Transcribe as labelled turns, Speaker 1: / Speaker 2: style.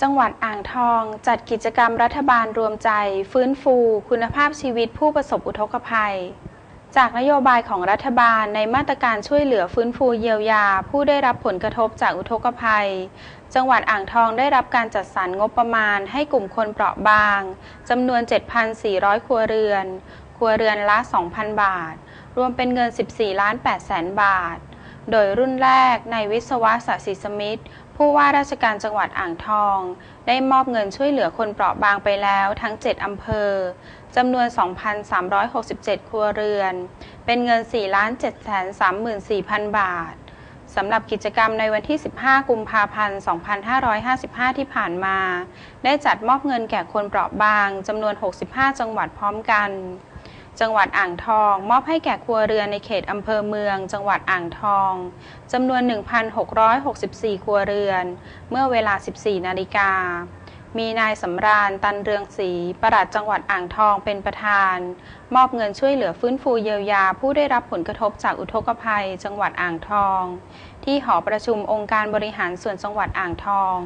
Speaker 1: จังหวัดอ่างทองจัดกิจกรรมรัฐบาลรวมใจ ฟื้นฟูคุณภาพชีวิตผู้ประสบอุทกภัย จากนโยบายของรัฐบาลในมาตรการช่วยเหลือฟื้นฟูเยียวยา ผู้ได้รับผลกระทบจากอุทกภัย จังหวัดอ่างทองได้รับการจัดสรรงบประมาณให้กลุ่มคนเปราะบางจำนวน 7,400 ครัวเรือน ครัวเรือนละ 2,000 บาท รวมเป็นเงิน 14 ล้าน8แสนบาท โดยรุ่นแรกในวิศวะศศิสมิตรผู้ว่าราชการจังหวัดอ่างทอง ได้มอบเงินช่วยเหลือคนเปราะบางไปแล้วทั้ง 7 อำเภอ จำนวน 2,367 ครัวเรือน เป็นเงิน 4 7 3 4 0 0 0 บาท สำหรับกิจกรรมในวันที่ 15 กุมภาพันธ์ 2555 ที่ผ่านมา ได้จัดมอบเงินแก่คนเปราะบางจำนวน 65 จังหวัดพร้อมกัน จังหวัดอ่างทอง มอบให้แก่ครัวเรือนในเขตอำเภอเมือง จังหวัดอ่างทองจำนวน 1,664 ครัวเรือน เมื่อเวลา 14 นาฬิกา มีนายสำราญตันเรืองศรีประหลัดจังหวัดอ่างทองเป็นประธาน มอบเงินช่วยเหลือฟื้นฟูเยียวยาผู้ได้รับผลกระทบจากอุทกภัย จังหวัดอ่างทอง ที่หอประชุมองค์การบริหารส่วนจังหวัดอ่างทอง